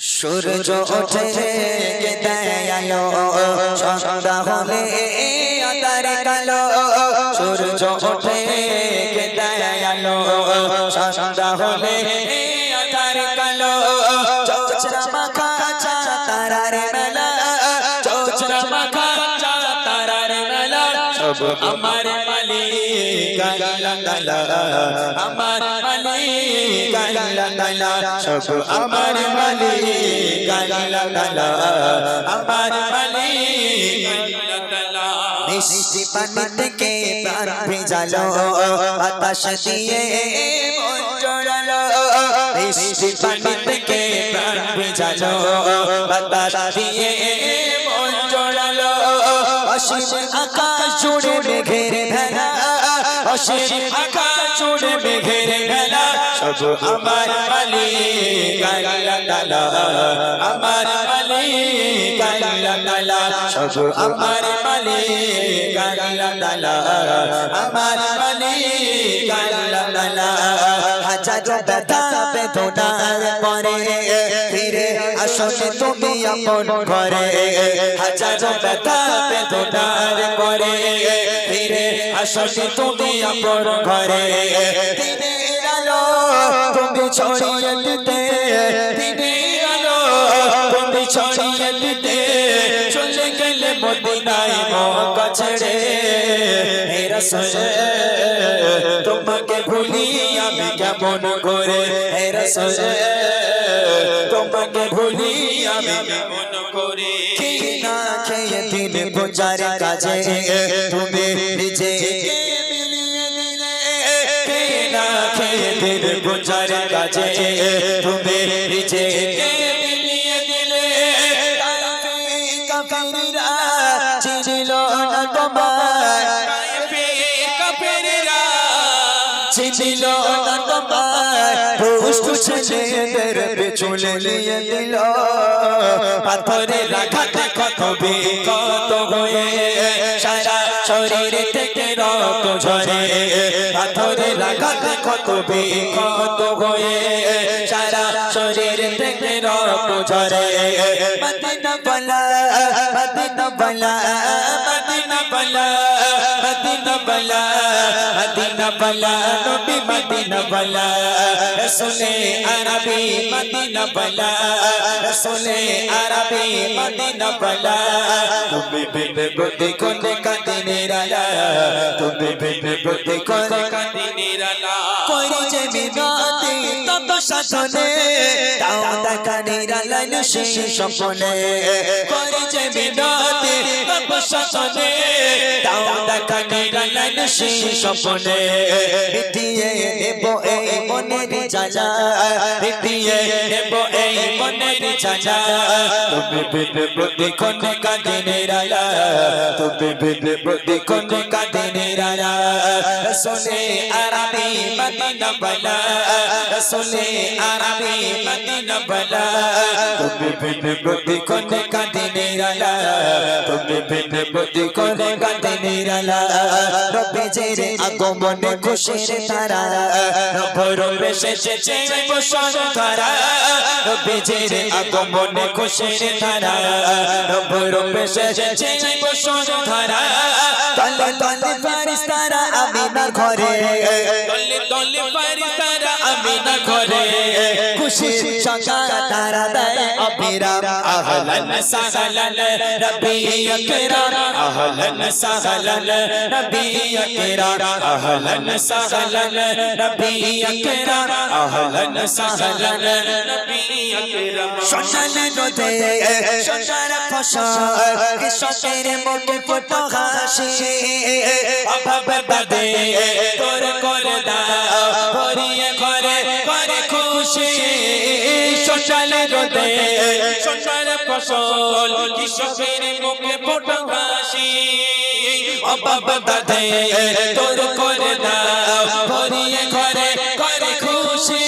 সূর্য ওঠে কে দয়ালো সন্ধ্যা হলে তার কালো। সূর্য ওঠে কে দয়ালো সন্ধ্যা হলে আমার মালিক আমার মালিক, সব আমার মালিক আমার মালিক। মিষ্টি পানি থেকে প্রাণ ভেজালো, বাতাস দিয়ে মন জড়ালো। ভেজালো, বাতাস দিয়ে অসীম আকাশ জুড়ে মেঘের ভেলা অসীম আকাশ জুড়ে মেঘের ভেলা সব আমার মালিক আল্লাহ তাআলা আমার মালিক আল্লাহ তাআলা সব আমার মালিক আল্লাহ তাআলা আমার মালিক আল্লাহ তাআলা হাজারো ব্যথা বেদনার পরে ফিরে আসলে তুমি আপন ঘরে। হাজারো ব্যথা বেদনার পরে ফিরে আসলে তুমি আপন ঘরে। দিনের আলো তুমি ছড়িয়ে দিতে দিনের আলো তুমি ছড়িয়ে দিতে। চলে গেলে মদিনায় মক্কা ছেড়ে তোমাকে ভুলি আমি কেমন করে তোমাকে ভুলি আমি। কেমন করে না খেয়ে দিন বোঝার কাজে তুমি কি না খেয়ে দিন বোঝার কাজে তুমি নিজেকে ছেলেদের পেছনে নিয়ে দিল। পাথরে রাখাতে কত বিকত হয়ে সারা শরীরে থেকে রক্ত ঝরে। পাথরে রাখাতে কত হয়ে সারা শরীর থেকে রক্ত ঝরে। মদিনা বলা মদিনা বলা মদিনা বলা মদিনা বলা মদিনা বলা, নবী মদিনা বলা। রসুলে আরবি মদিনা বলা, রসুলে আরবি মদিনা বলা। তুমি বিবে বুদ্ধি কোনে কাদিনে রালা তুমি বিবে বুদ্ধি কোনে কাদিনে রালা কইরে যে বিনাতি, তত সাধনে। তাও দেখা নিরালা সেই স্বপনে কইরে বিনতি সাধনে তাও দেখা নিরালা সেই স্বপ্নে মিটিয়ে নেব এই মনের জ্বালা মিটিয়ে নেব এই মনের জ্বালা তুমি বিবে বুদ্ধি কোনে কাদিনে রালা তুমি বিবে বুদ্ধি কোনে কাদিনে রালা রসুলে আরবি মদিনা বলা রসুলে আরবি মদিনা বলা। তুমি বিবে বুদ্ধি কোনে কাদিনে রালা তুমি বিবে বুদ্ধি কোনে কাদিনে রালা রবে জেরে আগমনে খুশির তারা। রব রবে শেষে চেয়ে বসন তারা। রবে জেরে আগমনে খুশির তারা। রব রবে শেষে চেয়ে বসন তারা। তলে তলে ফারিস্তারা আমিনা ঘরে। তলে তলে আমিনা ঘরে খুশির সকাল তারা দেয় অবিরাম আহলান সাহলান রবি আকরাম। আহলান সাহলান রবি আকরাম। আহলান সাহলান রবি আকরাম। আহলান সাহলান রবি আকরাম। শ্মশান রোদে শ্মশান ফসল কৃষকের মুখে ফটো হাসি। অভাব বাদে তোর করে দাও ভরিয়ে শ্মশান রোদে শ্মশান ফসল, কৃষকের মুখে ফটো হাসি অভাব বাদে তোর করে দাও, ভরিয়ে ঘরে করে খুশি।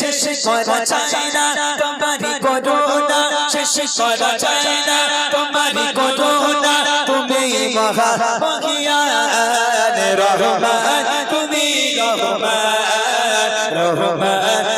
শেষ করা চাই না তোমারি করুণা। শেষ করা চাই না তোমারি করুণা। তুমি মহা রহমান, তুমি রহমান রহমান।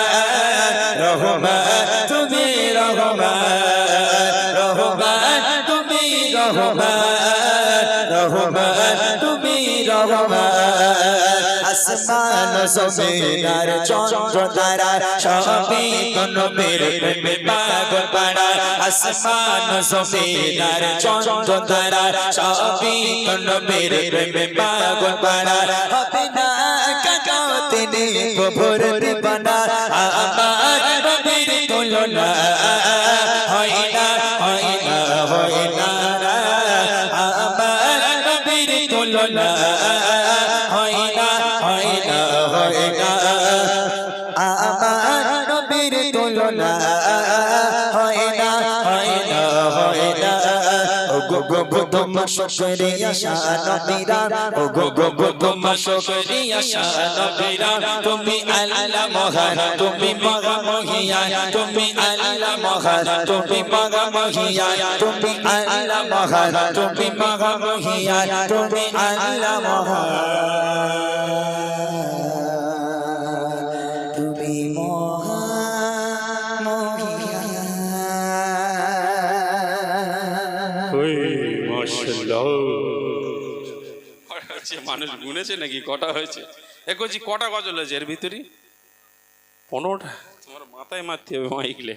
রহমান তুমি রহমান রহমান তুমি রহমান রহমান তুমি রহমান আসমান জমিনার চন্দ্র তারা, সবই কোন মেরে প্রেমে পাগল পাড়া আসমান জমিনার চন্দ্র তারা, সবই কোন মেরে প্রেমে পাগল পাড়া তুলনা হয় না হয় না হয় না। আমার তোমার শুকরিয়া শানবীরা ও গো গো গো তোমার শুকরিয়া শানবীরা তুমি আল্লাহ মহান তুমি মহা মহিয়া তুমি আল্লাহ মহান তুমি মহা মহিয়া তুমি আল্লাহ মহান তুমি মহা মহিয়া তুমি আল্লাহ মহান তুমি মানুষ গুনেছে নাকি? কটা হয়েছে? এ করছি কটা গজল হয়েছে এর ভিতরে পনেরোটা? তোমার মাথায় মারতে হবে মাইকলে